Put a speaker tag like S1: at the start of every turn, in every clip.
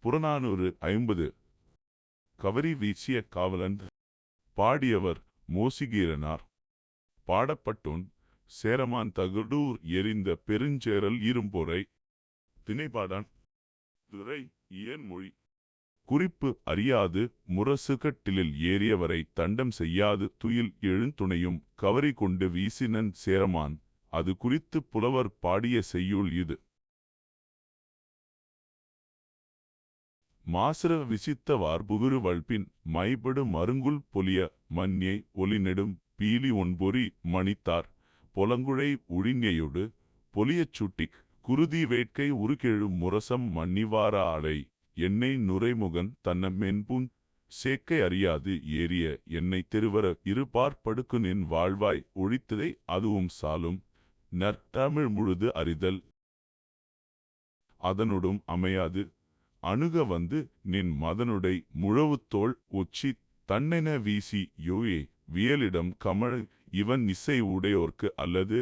S1: புறநானூறு ஐம்பது. கவரி வீசிய காவலன் பாடியவர் மோசிகீரனார். பாடப்பட்டோன் சேரமான் தகடூர் எரிந்த பெருஞ்சேரல் இரும்பொறை. திணைப்பாடான் துறை இயன்மொழி. குறிப்பு அறியாது முரசுகட்டிலில் ஏறியவரை தண்டம் செய்யாது துயில் எழுந்துணையும் கவரி கொண்டு வீசினன் சேரமான். அது குறித்து புலவர் பாடிய செய்யுள் இது. மாசர விசித்த வார்புகுரு வல்பின் மைபடு மருங்குல் பொலிய மன்யை ஒலிநெடும் பீலி ஒன்பொறி மணித்தார். பொலங்குழை உழிஞையொடு பொலியச் சுட்டிக் குருதி வேட்கை உருகெழும் முரசம் மன்னிவார ஆலை என்னை நுரைமுகன் தன்ன மென்புன் சேக்கை அறியாது ஏறிய என்னை தெருவர இருபார் படுக்கு நின் வாழ்வாய் ஒழித்ததை அதுவும் சாலும். நற்தமிழ் முழுது அறிதல் அதனொடும் அமையாது அணுக வந்து நின் மதனுடை முழவுத்தோள் ஒச்சி தன்னென வீசி யோயே வியலிடம் கமழ் இவன் இசை உடையோர்க்கு அல்லது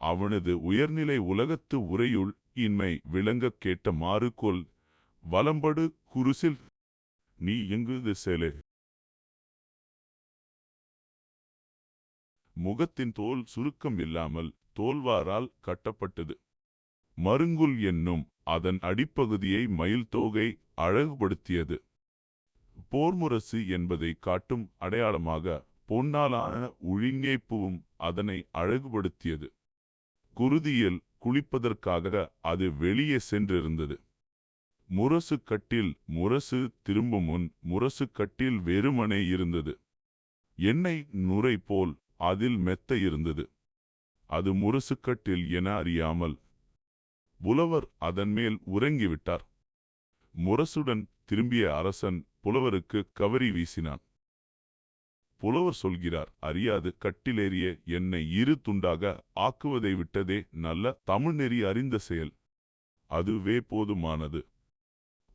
S1: அவனது உயர்நிலை உலகத்து உரையுள் இன்மை விளங்கக் கேட்ட மாறுகொல் வலம்படு குருசில் நீ எங்குது செலே? முகத்தின் தோல் சுருக்கம் இல்லாமல் தோல்வாரால் கட்டப்பட்டது. மருங்குல் என்னும் அதன் அடிப்பகுதியை மயில் தோகை அழகுபடுத்தியது. போர்முரசு என்பதை காட்டும் அடையாளமாக பொன்னாலான உழிஞைப்புவும் அதனை அழகுபடுத்தியது. குருதியில் குளிப்பதற்காக அது வெளியே சென்றிருந்தது. முரசு கட்டில் முரசு திரும்பும் முன் முரசு கட்டில் வெறுமனே இருந்தது. எண்ணெய் நுரை போல் அதில் மெத்த இருந்தது. அது முரசுக்கட்டில் என அறியாமல் புலவர் அதன்மேல் உறங்கிவிட்டார். முரசுடன் திரும்பிய அரசன் புலவருக்கு கவரி வீசினான். புலவர் சொல்கிறார் அறியாது கட்டிலேறிய என்னை இரு துண்டாக ஆக்குவதை விட்டதே நல்ல தமிழ்நெறி அறிந்த செயல். அதுவே போதுமானது.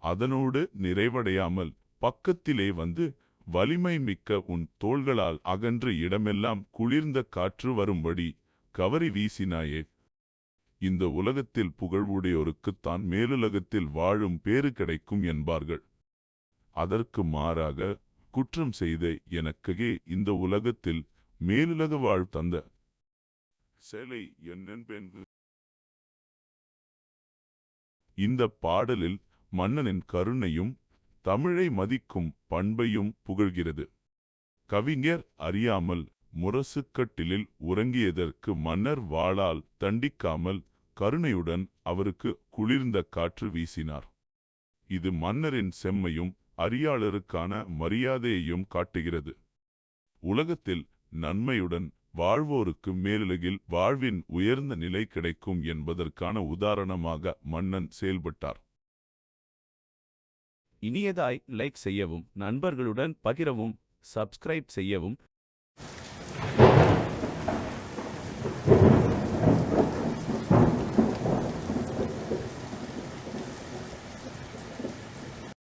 S1: அதனோடு நிறைவடையாமல் பக்கத்திலே வந்து வலிமை மிக்க உன் தோள்களால் அகன்ற இடமெல்லாம் குளிர்ந்த காற்று வரும்படி கவரி வீசினாயே. இந்த உலகத்தில் புகழ்வுடையோருக்குத்தான் மேலுலகத்தில் வாழும் பேறு கிடைக்கும் என்பார்கள். அதற்கு மாறாக குற்றம் செய்த எனக்ககே இந்த உலகத்தில் மேலுலக வாழ் தந்த சேலை என்னென்பேன் இந்த பாடலில் மன்னனின் கருணையும் தமிழை மதிக்கும் பண்பையும் புகழ்கிறது. கவிஞர் அறியாமல் முரசுக்கட்டிலில் உறங்கியதற்கு மன்னர் வாளால் தண்டிக்காமல் கருணையுடன் அவருக்கு குளிர்ந்த காற்று வீசினார். இது மன்னரின் செம்மையும் அறியாளருக்கான மரியாதையையும் காட்டுகிறது. உலகத்தில் நன்மையுடன் வாழ்வோருக்கு மேலுலகில் வாழ்வின் உயர்ந்த நிலை கிடைக்கும் என்பதற்கான உதாரணமாக மன்னன் செயல்பட்டார்.
S2: இனியதாய் லைக் செய்யவும் நண்பர்களுடன் பகிரவும் சப்ஸ்கிரைப் செய்யவும். Amen.